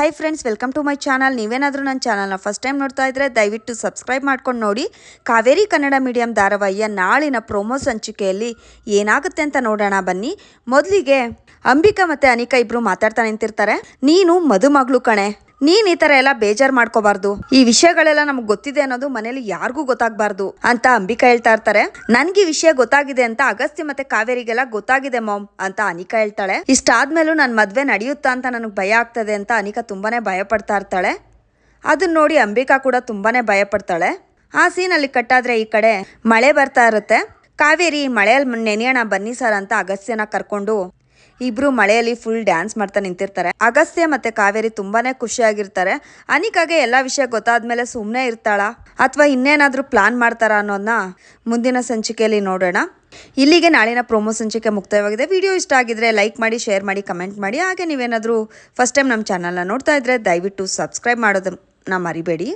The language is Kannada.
Hi friends welcome to my channel ನೀವೇನಾದರೂ ನನ್ನ ಚಾನಲ್ನ ಫಸ್ಟ್ ಟೈಮ್ ನೋಡ್ತಾ ಇದ್ದರೆ ದಯವಿಟ್ಟು ಸಬ್ಸ್ಕ್ರೈಬ್ ಮಾಡ್ಕೊಂಡು ನೋಡಿ. ಕಾವೇರಿ ಕನ್ನಡ ಮೀಡಿಯಂ ಧಾರಾವಾಹಿಯ ನಾಳಿನ ಪ್ರೊಮೋ ಸಂಚಿಕೆಯಲ್ಲಿ ಏನಾಗುತ್ತೆ ಅಂತ ನೋಡೋಣ ಬನ್ನಿ. ಮೊದಲಿಗೆ ಅಂಬಿಕಾ ಮತ್ತು ಅನಿಕಾ ಇಬ್ಬರು ಮಾತಾಡ್ತಾ ನಿಂತಿರ್ತಾರೆ. ನೀನು ಮದುಮಗಳು ಕಣೆ. ನೀನ್ ಈ ತರ ಎಲ್ಲ ಬೇಜಾರ್ ಮಾಡ್ಕೋಬಾರ್ದು. ಈ ವಿಷಯಗಳೆಲ್ಲ ನಮ್ಗೆ ಗೊತ್ತಿದೆ ಅನ್ನೋದು ಮನೇಲಿ ಯಾರಿಗೂ ಗೊತ್ತಾಗ್ಬಾರ್ದು ಅಂತ ಅಂಬಿಕಾ ಹೇಳ್ತಾ ಇರ್ತಾರೆ. ನನ್ಗೆ ಈ ವಿಷಯ ಗೊತ್ತಾಗಿದೆ ಅಂತ ಅಗಸ್ತ್ಯ ಮತ್ತೆ ಕಾವೇರಿಗೆಲ್ಲ ಗೊತ್ತಾಗಿದೆ ಮಾಮ್ ಅಂತ ಅನಿಕಾ ಹೇಳ್ತಾಳೆ. ಇಷ್ಟಾದ್ಮೇಲೂ ನನ್ನ ಮದ್ವೆ ನಡೆಯುತ್ತಾ ಅಂತ ನನಗೆ ಭಯ ಆಗ್ತದೆ ಅಂತ ಅನಿಕಾ ತುಂಬಾನೇ ಭಯ ಪಡ್ತಾ ಇರ್ತಾಳೆ. ಅದನ್ನ ನೋಡಿ ಅಂಬಿಕಾ ಕೂಡ ತುಂಬಾನೇ ಭಯ ಪಡ್ತಾಳೆ ಆ ಸೀನಲ್ಲಿ ಕಟ್ಟಾದ್ರೆ ಈ ಕಡೆ ಮಳೆ ಬರ್ತಾ ಇರುತ್ತೆ. ಕಾವೇರಿ ಮಳೆಯಲ್ಲಿ ನೆನೆಯೋಣ ಬನ್ನಿ ಸರ್ ಅಂತ ಅಗಸ್ತ್ಯನ ಕರ್ಕೊಂಡು ಇಬ್ರು ಮಳೆಯಲ್ಲಿ ಫುಲ್ ಡ್ಯಾನ್ಸ್ ಮಾಡ್ತಾ ನಿಂತಿರ್ತಾರೆ. ಅಗಸ್ತ್ಯ ಮತ್ತೆ ಕಾವೇರಿ ತುಂಬಾನೇ ಖುಷಿಯಾಗಿರ್ತಾರೆ. ಅನಿಕಾಗೆ ಎಲ್ಲ ವಿಷಯ ಗೊತ್ತಾದ್ಮೇಲೆ ಸುಮ್ಮನೆ ಇರ್ತಾಳ? ಅಥವಾ ಇನ್ನೇನಾದ್ರೂ ಪ್ಲಾನ್ ಮಾಡ್ತಾರ ಅನ್ನೋದನ್ನ ಮುಂದಿನ ಸಂಚಿಕೆಯಲ್ಲಿ ನೋಡೋಣ. ಇಲ್ಲಿಗೆ ನಾಳಿನ ಪ್ರೊಮೋ ಸಂಚಿಕೆ ಮುಕ್ತಾಯವಾಗಿದೆ. ವಿಡಿಯೋ ಇಷ್ಟ ಆಗಿದ್ರೆ ಲೈಕ್ ಮಾಡಿ ಶೇರ್ ಮಾಡಿ ಕಮೆಂಟ್ ಮಾಡಿ. ಹಾಗೆ ನೀವೇನಾದರೂ ಫಸ್ಟ್ ಟೈಮ್ ನಮ್ಮ ಚಾನಲ್ನ ನೋಡ್ತಾ ಇದ್ರೆ ದಯವಿಟ್ಟು ಸಬ್ಸ್ಕ್ರೈಬ್ ಮಾಡೋದನ್ನ ಮರಿಬೇಡಿ.